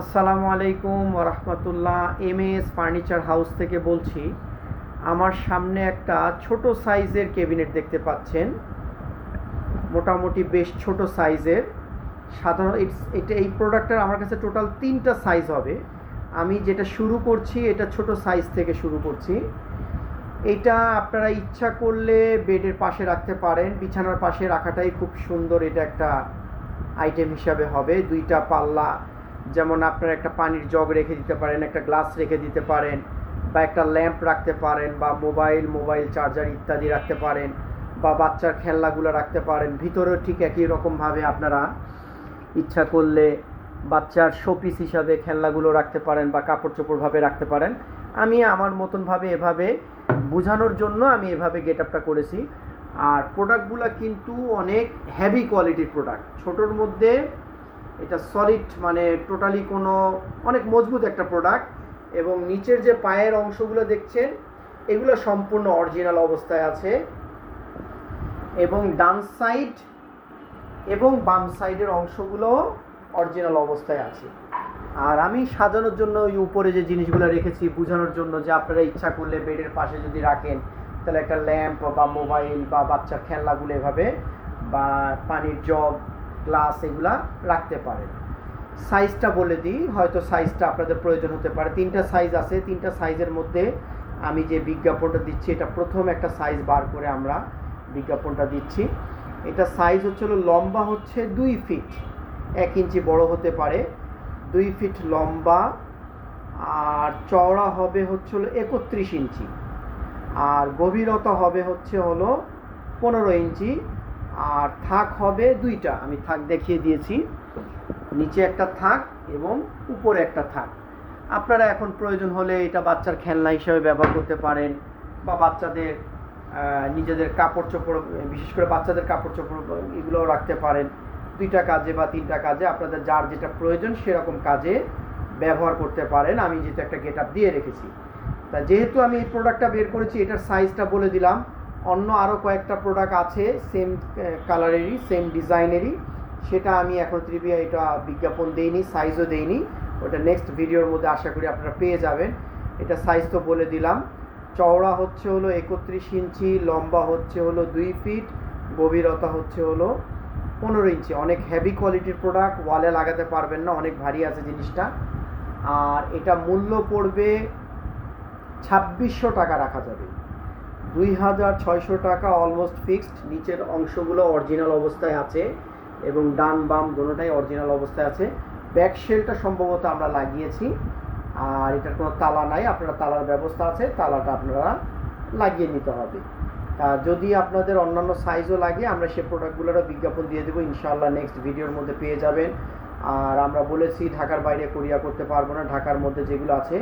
আসসালামু আলাইকুম রহমতুল্লাহ এম এস ফার্নিচার হাউস থেকে বলছি, আমার সামনে একটা ছোট সাইজের ক্যাবিনেট দেখতে পাচ্ছেন। মোটামুটি বেশ ছোট সাইজের। সাধারণ এটা এই প্রোডাক্টের আমার কাছে টোটাল তিনটা সাইজ হবে। আমি যেটা শুরু করছি, এটা ছোট সাইজ থেকে শুরু করছি। এটা আপনারা ইচ্ছা করলে বেডের পাশে রাখতে পারেন। বিছানার পাশে রাখাটাই খুব সুন্দর। এটা একটা আইটেম হিসাবে হবে। দুইটা পাল্লা যেমন আপনারা একটা পানির জগ রেখে দিতে পারেন, একটা গ্লাস রেখে দিতে পারেন, বা একটা ল্যাম্প রাখতে পারেন, বা মোবাইল মোবাইল চার্জার ইত্যাদি রাখতে পারেন, বা বাচ্চার খেলনাগুলো রাখতে পারেন। ভিতরেও ঠিক একই রকমভাবে আপনারা ইচ্ছা করলে বাচ্চার শোপিস হিসাবে খেলনাগুলো রাখতে পারেন বা কাপড় চোপড়ভাবে রাখতে পারেন। আমি আমার মতনভাবে এভাবে বোঝানোর জন্য আমি এভাবে গেট আপটা করেছি। আর প্রোডাক্টগুলো কিন্তু অনেক হেভি কোয়ালিটির প্রোডাক্ট। ছোটোর মধ্যে এটা সলিড মানে টোটালি কোনো, অনেক মজবুত একটা প্রোডাক্ট এবং নিচের যে পায়ের অংশগুলো দেখছেন, এগুলো সম্পূর্ণ অরিজিনাল অবস্থায় আছে। এবং ডান সাইড এবং বাম সাইডের অংশগুলো অরিজিনাল অবস্থায় আছে। আর আমি সাজানোর জন্য ওই উপরে যে জিনিসগুলো রেখেছি, বোঝানোর জন্য যে আপনারা ইচ্ছা করলে বেডের পাশে যদি রাখেন, তাহলে একটা ল্যাম্প বা মোবাইল বা বাচ্চার খেলনাগুলো এভাবে বা পানির জগ গ্লাস এগুলা রাখতে পারেন। সাইজটা বলে দিই, হয়তো সাইজটা আপনাদের প্রয়োজন হতে পারে। তিনটা সাইজ আছে, তিনটা সাইজের মধ্যে আমি যে বিজ্ঞাপনটা দিচ্ছি, এটা প্রথম একটা সাইজ বার করে আমরা বিজ্ঞাপনটা দিচ্ছি। এটা সাইজ হচ্ছে লম্বা হচ্ছে দুই ফিট এক ইঞ্চি বড় হতে পারে। দুই ফিট লম্বা, আর চওড়া হবে হচ্ছে হলো একত্রিশ ইঞ্চি। আর গভীরতা হবে হচ্ছে হলো পনেরো ইঞ্চি। আর থাক হবে দুইটা। আমি থাক দেখিয়ে দিয়েছি। নিচে একটা থাক এবং উপরে একটা থাক। আপনারা এখন প্রয়োজন হলে এটা বাচ্চার খেলনা হিসেবে ব্যবহার করতে পারেন বা বাচ্চাদের নিজেদের কাপড় চোপড়, বিশেষ করে বাচ্চাদের কাপড় চোপড় এগুলোও রাখতে পারেন। দুইটা কাজে বা তিনটা কাজে আপনাদের যার যেটা প্রয়োজন সেরকম কাজে ব্যবহার করতে পারেন। আমি যেহেতু একটা গেট দিয়ে রেখেছি। তা যেহেতু আমি এই প্রোডাক্টটা বের করেছি, এটার সাইজটা বলে দিলাম। অন্য আরও কয়েকটা প্রোডাক্ট আছে সেম কালারেরই সেম ডিজাইনেরই সেটা আমি এখন ত্রিবিয়া এটা বিজ্ঞাপন দেইনি সাইজও দেইনি। ওটা নেক্সট ভিডিওর মধ্যে আশা করি আপনারা পেয়ে যাবেন। এটা সাইজ তো বলে দিলাম। চওড়া হচ্ছে হলো একত্রিশ ইঞ্চি, লম্বা হচ্ছে হলো দুই ফিট গভীরতা হচ্ছে হলো পনেরো ইঞ্চি। অনেক হেভি কোয়ালিটির প্রোডাক্ট ওয়ালে লাগাতে পারবেন না, অনেক ভারী আছে জিনিসটা। আর এটা মূল্য পড়বে ছাব্বিশশো টাকা রাখা যাবে। দুই হাজার ছয়শো টাকা অলমোস্ট ফিক্সড নিচের অংশগুলো অরিজিনাল অবস্থায় আছে এবং ডান বাম দোনোটাই অরিজিনাল অবস্থায় আছে। ব্যাক শেলটা সম্ভবত আমরা লাগিয়েছি, আর এটার কোনো তালা নাই, আপনারা তালার ব্যবস্থা আছে, তালাটা আপনারা লাগিয়ে নিতে হবে। তা যদি আপনাদের অন্যান্য সাইজও লাগে, আমরা সে প্রোডাক্টগুলোরও বিজ্ঞাপন দিয়ে দেবো, ইনশাআল্লাহ নেক্সট ভিডিওর মধ্যে পেয়ে যাবেন। আর আমরা বলেছি, ঢাকার বাইরে কোরিয়া করতে পারব না, ঢাকার মধ্যে যেগুলো আছে,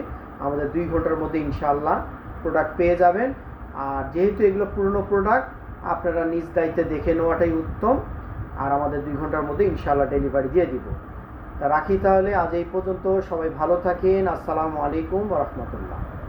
আমাদের দুই ঘণ্টার মধ্যে ইনশাআল্লাহ প্রোডাক্ট পেয়ে যাবেন। আর যেহেতু এগুলো পুরনো প্রোডাক্ট আপনারা নিজ দায়িত্বে দেখে নেওয়াটাই উত্তম। আর আমাদের দুই ঘণ্টার মধ্যে ইনশাল্লাহ ডেলিভারি দিয়ে দিব। তা রাখি তাহলে, আজ এই পর্যন্ত সবাই ভালো থাকেন। আসসালামু আলাইকুম রহমতুল্লাহ।